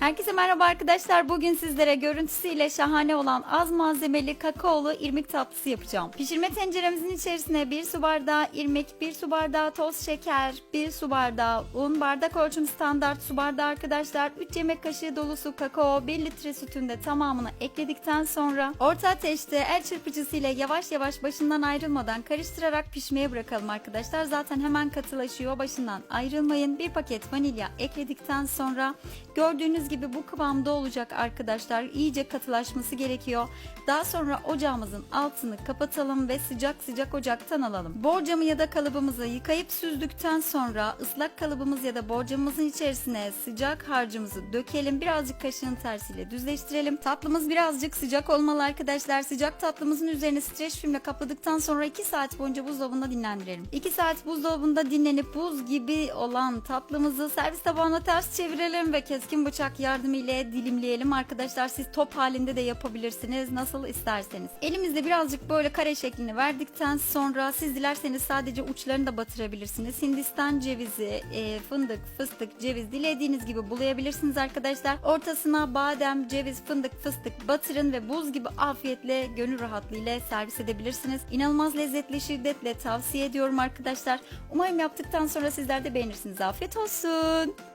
Herkese merhaba arkadaşlar. Bugün sizlere görüntüsüyle şahane olan az malzemeli kakaolu irmik tatlısı yapacağım. Pişirme tenceremizin içerisine 1 su bardağı irmik, 1 su bardağı toz şeker, 1 su bardağı un, bardak ölçüm standart su bardağı arkadaşlar, 3 yemek kaşığı dolusu kakao, 1 litre sütün de tamamını ekledikten sonra orta ateşte el çırpıcısıyla yavaş yavaş başından ayrılmadan karıştırarak pişmeye bırakalım arkadaşlar. Zaten hemen katılaşıyor. Başından ayrılmayın. Bir paket vanilya ekledikten sonra gördüğünüz gibi bu kıvamda olacak arkadaşlar. İyice katılaşması gerekiyor. Daha sonra ocağımızın altını kapatalım ve sıcak sıcak ocaktan alalım. Borcamı ya da kalıbımızı yıkayıp süzdükten sonra ıslak kalıbımız ya da borcamımızın içerisine sıcak harcımızı dökelim. Birazcık kaşığın tersiyle düzleştirelim. Tatlımız birazcık sıcak olmalı arkadaşlar. Sıcak tatlımızın üzerine streç filmle kapladıktan sonra 2 saat boyunca buzdolabında dinlendirelim. 2 saat buzdolabında dinlenip buz gibi olan tatlımızı servis tabağına ters çevirelim ve keskin bıçak yardımıyla dilimleyelim. Arkadaşlar siz top halinde de yapabilirsiniz. Nasıl isterseniz. Elimizde birazcık böyle kare şeklini verdikten sonra siz dilerseniz sadece uçlarını da batırabilirsiniz. Hindistan cevizi, e, fındık, fıstık, ceviz dilediğiniz gibi bulayabilirsiniz arkadaşlar. Ortasına badem, ceviz, fındık, fıstık batırın ve buz gibi afiyetle, gönül rahatlığıyla servis edebilirsiniz. İnanılmaz lezzetli, şiddetle tavsiye ediyorum arkadaşlar. Umarım yaptıktan sonra sizler de beğenirsiniz. Afiyet olsun.